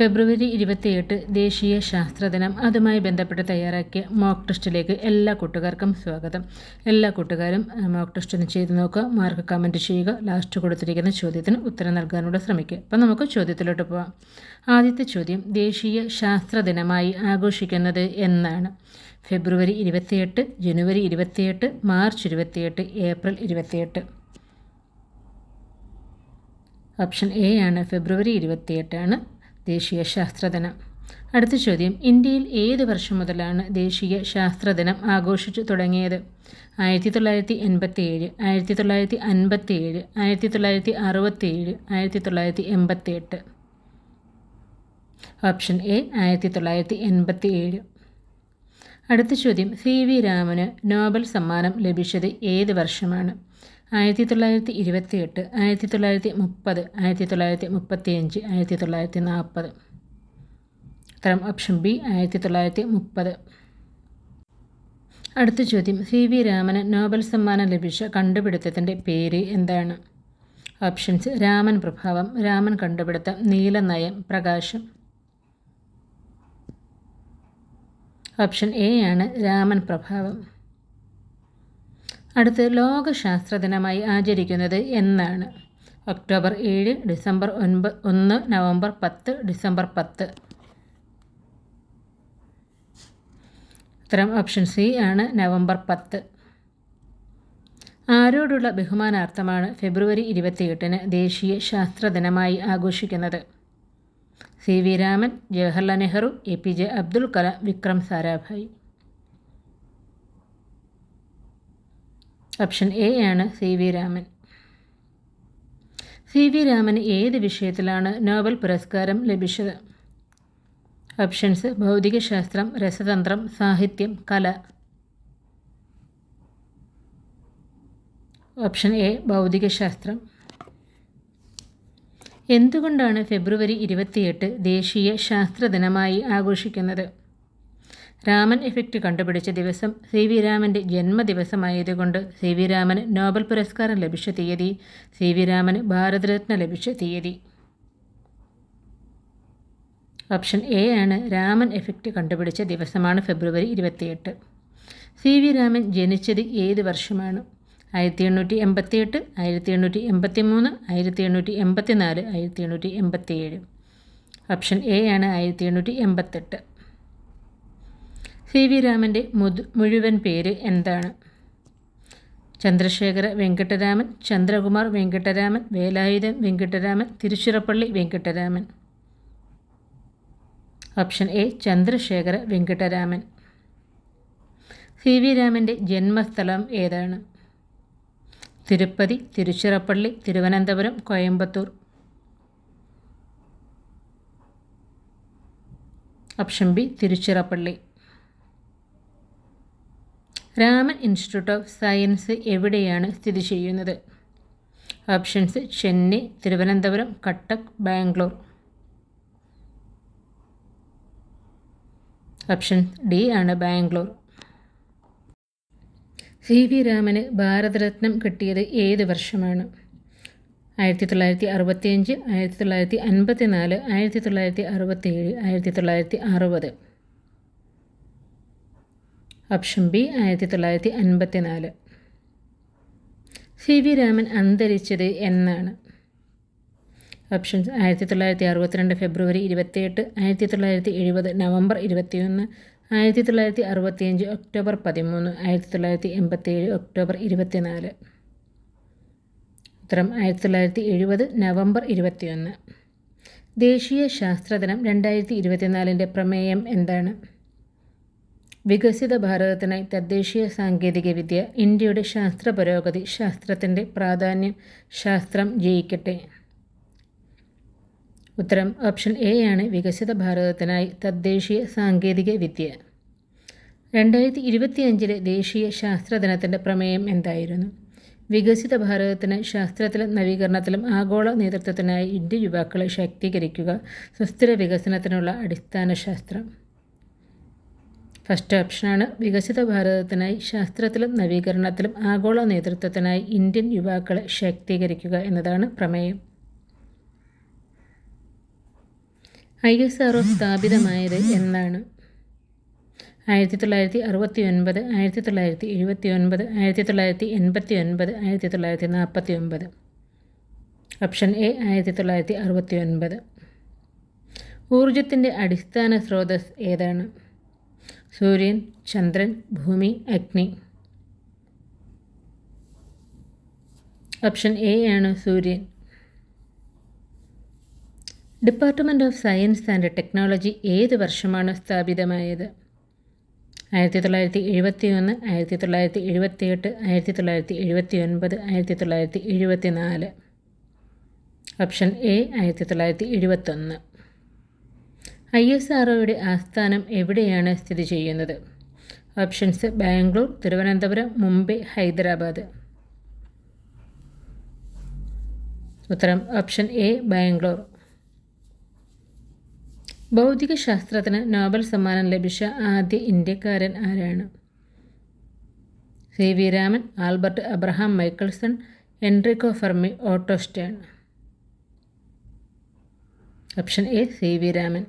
ഫെബ്രുവരി ഇരുപത്തിയെട്ട് ദേശീയ ശാസ്ത്രദിനം അതുമായി ബന്ധപ്പെട്ട് തയ്യാറാക്കിയ മോക്ക് ടെസ്റ്റിലേക്ക് എല്ലാ കൂട്ടുകാർക്കും സ്വാഗതം. എല്ലാ കൂട്ടുകാരും മോക്ക് ടെസ്റ്റ് ഒന്ന് ചെയ്ത് നോക്കുക മാർക്ക് കമന്റ് ചെയ്യുക ലാസ്റ്റ് കൊടുത്തിരിക്കുന്ന ചോദ്യത്തിന് ഉത്തരം നൽകാനൂടെ ശ്രമിക്കുക. അപ്പം നമുക്ക് ചോദ്യത്തിലോട്ട് പോവാം. ആദ്യത്തെ ചോദ്യം ദേശീയ ശാസ്ത്രദിനമായി ആഘോഷിക്കുന്നത് എന്നാണ്. ഫെബ്രുവരി ഇരുപത്തിയെട്ട് ജനുവരി ഇരുപത്തിയെട്ട് മാർച്ച് ഇരുപത്തിയെട്ട് ഏപ്രിൽ ഇരുപത്തിയെട്ട്. ഓപ്ഷൻ എ ആണ് ഫെബ്രുവരി ഇരുപത്തിയെട്ടാണ്. ദേശീയ ശാസ്ത്രദിനം. അടുത്ത ചോദ്യം ഇന്ത്യയിൽ ഏത് വർഷം മുതലാണ് ദേശീയ ശാസ്ത്രദിനം ആഘോഷിച്ചു തുടങ്ങിയത്? ആയിരത്തി തൊള്ളായിരത്തി എൺപത്തി ഏഴ് ആയിരത്തി തൊള്ളായിരത്തി അൻപത്തി ഏഴ് ആയിരത്തി തൊള്ളായിരത്തി അറുപത്തി ഏഴ് ആയിരത്തി തൊള്ളായിരത്തി എൺപത്തി എട്ട് ഓപ്ഷൻ എ ആയിരത്തി തൊള്ളായിരത്തി എൺപത്തി ഏഴ് അടുത്ത ചോദ്യം സി വി രാമന് നോബൽ സമ്മാനം ലഭിച്ചത് ഏത് വർഷമാണ്? ആയിരത്തി തൊള്ളായിരത്തി ഇരുപത്തി എട്ട് ആയിരത്തി തൊള്ളായിരത്തി മുപ്പത് ആയിരത്തി തൊള്ളായിരത്തി മുപ്പത്തി അഞ്ച് ആയിരത്തി തൊള്ളായിരത്തി നാൽപ്പത് ഉത്തരം ഓപ്ഷൻ ബി ആയിരത്തി തൊള്ളായിരത്തി മുപ്പത് അടുത്ത ചോദ്യം. സി വി രാമന് നോബൽ സമ്മാനം ലഭിച്ച കണ്ടുപിടുത്തത്തിന്റെ പേര് എന്താണ്? ഓപ്ഷൻസ് രാമൻ പ്രഭാവം രാമൻ കണ്ടുപിടുത്തം നീലനയം പ്രകാശം. ഓപ്ഷൻ എ ആണ് രാമൻ പ്രഭാവം. അടുത്ത് ലോകശാസ്ത്ര ദിനമായി ആചരിക്കുന്നത് എന്നാണ്. ഒക്ടോബർ ഏഴ് ഡിസംബർ ഒൻപത് ഒന്ന് നവംബർ പത്ത് ഡിസംബർ പത്ത്. ഉത്തരം ഓപ്ഷൻ സി ആണ് നവംബർ പത്ത്. ആരോടുള്ള ബഹുമാനാർത്ഥമാണ് ഫെബ്രുവരി ഇരുപത്തിയെട്ടിന് ദേശീയ ശാസ്ത്ര ദിനമായി ആഘോഷിക്കുന്നത്. C V Raman Jawaharlal Nehru A P J Abdul Kalam Vikram Sarabhai. Option A ആണ് C V Raman. C V രാമന് ഏത് വിഷയത്തിലാണ് നോബൽ പുരസ്കാരം ലഭിച്ചത്? ഓപ്ഷൻസ് ഭൗതികശാസ്ത്രം രസതന്ത്രം സാഹിത്യം കല. ഓപ്ഷൻ എ ഭൗതികശാസ്ത്രം. എന്തുകൊണ്ടാണ് ഫെബ്രുവരി ഇരുപത്തിയെട്ട് ദേശീയ ശാസ്ത്ര ദിനമായി ആഘോഷിക്കുന്നത്? രാമൻ എഫക്റ്റ് കണ്ടുപിടിച്ച ദിവസം സി വി രാമന്റെ ജന്മദിവസമായതുകൊണ്ട് സി വി രാമന് നോബൽ പുരസ്കാരം ലഭിച്ച തീയതി സി വി രാമന് ഭാരതരത്ന ലഭിച്ച തീയതി. ഓപ്ഷൻ എ ആണ് രാമൻ എഫക്റ്റ് കണ്ടുപിടിച്ച ദിവസമാണ് ഫെബ്രുവരി ഇരുപത്തിയെട്ട്. സി വി രാമൻ ജനിച്ചത് ഏത് വർഷമാണ്? ആയിരത്തി എണ്ണൂറ്റി എൺപത്തി എട്ട് ആയിരത്തി എണ്ണൂറ്റി എൺപത്തി മൂന്ന് ആയിരത്തി എണ്ണൂറ്റി എൺപത്തി നാല് ആയിരത്തി എണ്ണൂറ്റി എൺപത്തി ഏഴ് ഓപ്ഷൻ എ ആണ് ആയിരത്തി എണ്ണൂറ്റി എൺപത്തെട്ട് സി വി രാമന്റെ മുതു മുഴുവൻ പേര് എന്താണ്? Chandrashekhara Venkataraman Chandrakumar Venkataraman Velayudhan Venkataraman Tiruchirappalli Venkataraman. Option A Chandrashekhara Venkataraman. C V രാമന്റെ ജന്മസ്ഥലം ഏതാണ്? Tirupati Tiruchirappalli Thiruvananthapuram Coimbatore. Option B Tiruchirappalli. Raman institute of science എവിടെയാണ് സ്ഥിതി ചെയ്യുന്നത്? Options Chennai Thiruvananthapuram Cuttack Bangalore. Option D ആണ് Bangalore. C V രാമന് ഭാരതരത്നം കിട്ടിയത് ഏത് വർഷമാണ്? ആയിരത്തി തൊള്ളായിരത്തി അറുപത്തിയഞ്ച് ആയിരത്തി തൊള്ളായിരത്തി അൻപത്തി നാല് ആയിരത്തി തൊള്ളായിരത്തി അറുപത്തിയേഴ് ആയിരത്തി തൊള്ളായിരത്തി അറുപത്. ഓപ്ഷൻ ബി ആയിരത്തി തൊള്ളായിരത്തി അൻപത്തി നാല് സി വി രാമൻ അന്തരിച്ചത് എന്നാണ്. ഓപ്ഷൻസ് ആയിരത്തി തൊള്ളായിരത്തി അറുപത്തിരണ്ട് ഫെബ്രുവരി ഇരുപത്തിയെട്ട് ആയിരത്തി തൊള്ളായിരത്തി എഴുപത് നവംബർ ഇരുപത്തിയൊന്ന് ആയിരത്തി തൊള്ളായിരത്തി അറുപത്തിയഞ്ച് ഒക്ടോബർ പതിമൂന്ന് ആയിരത്തി തൊള്ളായിരത്തി എൺപത്തിയേഴ് ഒക്ടോബർ ഇരുപത്തിനാല്. ഉത്തരം ആയിരത്തി തൊള്ളായിരത്തി എഴുപത് നവംബർ ഇരുപത്തിയൊന്ന്. ദേശീയ ശാസ്ത്രദിനം രണ്ടായിരത്തി ഇരുപത്തിനാലിന്റെ പ്രമേയം എന്താണ്? വികസിത ഭാരതത്തിനായി തദ്ദേശീയ സാങ്കേതികവിദ്യ ഇന്ത്യയുടെ ശാസ്ത്ര പുരോഗതി ശാസ്ത്രത്തിന്റെ പ്രാധാന്യം ശാസ്ത്രം ജയിക്കട്ടെ? ഉത്തരം ഓപ്ഷൻ എ ആണ് വികസിത ഭാരതത്തിനായി തദ്ദേശീയ സാങ്കേതിക വിദ്യ രണ്ടായിരത്തി ഇരുപത്തിയഞ്ചിലെ ദേശീയ ശാസ്ത്ര ദിനത്തിന്റെ പ്രമേയം എന്തായിരുന്നു? വികസിത ഭാരതത്തിന് ശാസ്ത്രത്തിലും നവീകരണത്തിലും ആഗോള നേതൃത്വത്തിനായി ഇന്ത്യ യുവാക്കളെ ശാക്തീകരിക്കുക സുസ്ഥിര വികസനത്തിനുള്ള അടിസ്ഥാന ശാസ്ത്രം ഫസ്റ്റ് ഓപ്ഷനാണ് വികസിത ഭാരതത്തിനായി ശാസ്ത്രത്തിലും നവീകരണത്തിലും ആഗോള നേതൃത്വത്തിനായി ഇന്ത്യൻ യുവാക്കളെ ശാക്തീകരിക്കുക എന്നതാണ് പ്രമേയം. ഐ എസ് ആർ ഒ സ്ഥാപിതമായത് എന്നാണ്. ആയിരത്തി തൊള്ളായിരത്തി അറുപത്തി ഒൻപത് ആയിരത്തി തൊള്ളായിരത്തി എഴുപത്തി ഒൻപത് ആയിരത്തി തൊള്ളായിരത്തി എൺപത്തി ഒൻപത് ആയിരത്തി തൊള്ളായിരത്തി നാൽപ്പത്തി ഒൻപത് ഓപ്ഷൻ എ ആയിരത്തി തൊള്ളായിരത്തി അറുപത്തി ഒൻപത് ഊർജത്തിന്റെ അടിസ്ഥാന സ്രോതസ് ഏതാണ്? സൂര്യൻ ചന്ദ്രൻ ഭൂമി അഗ്നി. ഓപ്ഷൻ എ ആണ് സൂര്യൻ. Department of science and technology ഏത് വർഷമാണ് സ്ഥാപിതമായത്? ആയിരത്തി തൊള്ളായിരത്തി എഴുപത്തി ഒന്ന് ആയിരത്തി തൊള്ളായിരത്തി എഴുപത്തി എട്ട് ആയിരത്തി തൊള്ളായിരത്തി എഴുപത്തി ഒൻപത് ആയിരത്തി തൊള്ളായിരത്തി എഴുപത്തി നാല് ഓപ്ഷൻ എ ആയിരത്തി തൊള്ളായിരത്തി എഴുപത്തൊന്ന് ഐ എസ് ആർ ഒയുടെ ആസ്ഥാനം എവിടെയാണ് സ്ഥിതി ചെയ്യുന്നത്? ഓപ്ഷൻസ് ബാംഗ്ലൂർ തിരുവനന്തപുരം മുംബൈ ഹൈദരാബാദ്. ഉത്തരം ഓപ്ഷൻ എ ബാംഗ്ലൂർ. ഭൗതിക ശാസ്ത്രത്തിന് നോബൽ സമ്മാനം ലഭിച്ച ആദ്യ ഇന്ത്യക്കാരൻ ആരാണ്? C V Raman Albert Abraham Michelson Enrico Fermi Otto Stern option A C V Raman.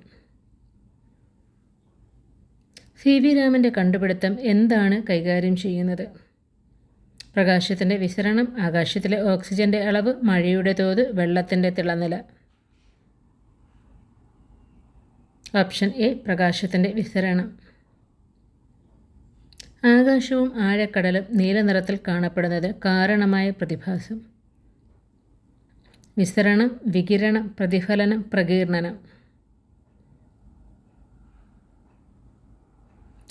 C V രാമന്റെ കണ്ടുപിടുത്തം എന്താണ് കൈകാര്യം ചെയ്യുന്നത്? പ്രകാശത്തിന്റെ വിസരണം ആകാശത്തിലെ ഓക്സിജന്റെ അളവ് മഴയുടെ തോത് വെള്ളത്തിന്റെ തിളനില. ഓപ്ഷൻ എ പ്രകാശത്തിന്റെ വിസരണം ആകാശവും ആഴക്കടലും നീലനിറത്തിൽ കാണപ്പെടുന്നത് കാരണമായ പ്രതിഭാസം. വിസരണം വികിരണം പ്രതിഫലനം പ്രകീർണനം.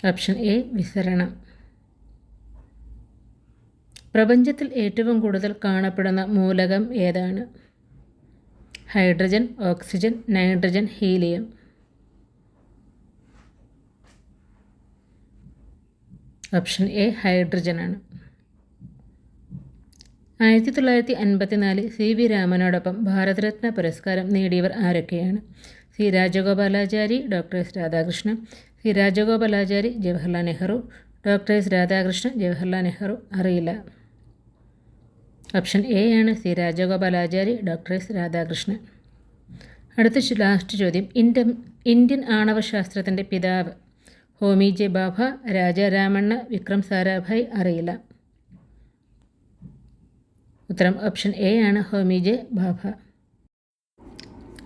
Option A വിസരണം. പ്രപഞ്ചത്തിൽ ഏറ്റവും കൂടുതൽ കാണപ്പെടുന്ന മൂലകം ഏതാണ്? Hydrogen oxygen nitrogen helium. Option A ഹൈഡ്രജനാണ്. ആയിരത്തി തൊള്ളായിരത്തി അൻപത്തിനാല് സി വി രാമനോടൊപ്പം ഭാരതരത്ന പുരസ്കാരം നേടിയവർ ആരൊക്കെയാണ്? C Rajagopalachari doctor S Radhakrishnan C Rajagopalachari Jawaharlal Nehru doctor S Radhakrishnan Jawaharlal Nehru അറിയില്ല. ഓപ്ഷൻ എ ആണ് C Rajagopalachari doctor S Radhakrishnan. അടുത്ത ലാസ്റ്റ് ചോദ്യം. ഇന്ത്യൻ ഇന്ത്യൻ ആണവശാസ്ത്രത്തിന്റെ പിതാവ് ഹോമി ജെ ബാബ രാജാരാമണ്ണ വിക്രം സാരാഭായ് അറിയില്ല. ഉത്തരം ഓപ്ഷൻ എ ആണ് ഹോമി ജെ ബാഭ.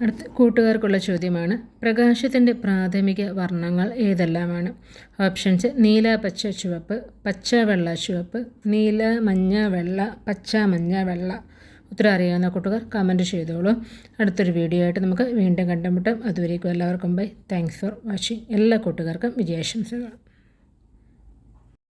അടുത്ത കൂട്ടുകാർക്കുള്ള ചോദ്യമാണ് പ്രകാശത്തിന്റെ പ്രാഥമിക വർണങ്ങൾ ഏതെല്ലാമാണ്? ഓപ്ഷൻസ് നീല പച്ച ചുവപ്പ് പച്ച വെള്ള ചുവപ്പ് നീല മഞ്ഞ വെള്ള പച്ച മഞ്ഞ വെള്ള. ഉത്തരം അറിയാവുന്ന കൂട്ടുകാർ കമന്റ് ചെയ്തോളൂ. അടുത്തൊരു വീഡിയോ ആയിട്ട് നമുക്ക് വീണ്ടും കണ്ടുമുട്ടാം. അതുവരേക്കും എല്ലാവർക്കും ബൈ താങ്ക്സ് ഫോർ വാച്ചിങ് എല്ലാ കൂട്ടുകാർക്കും വിജയാശംസകൾ.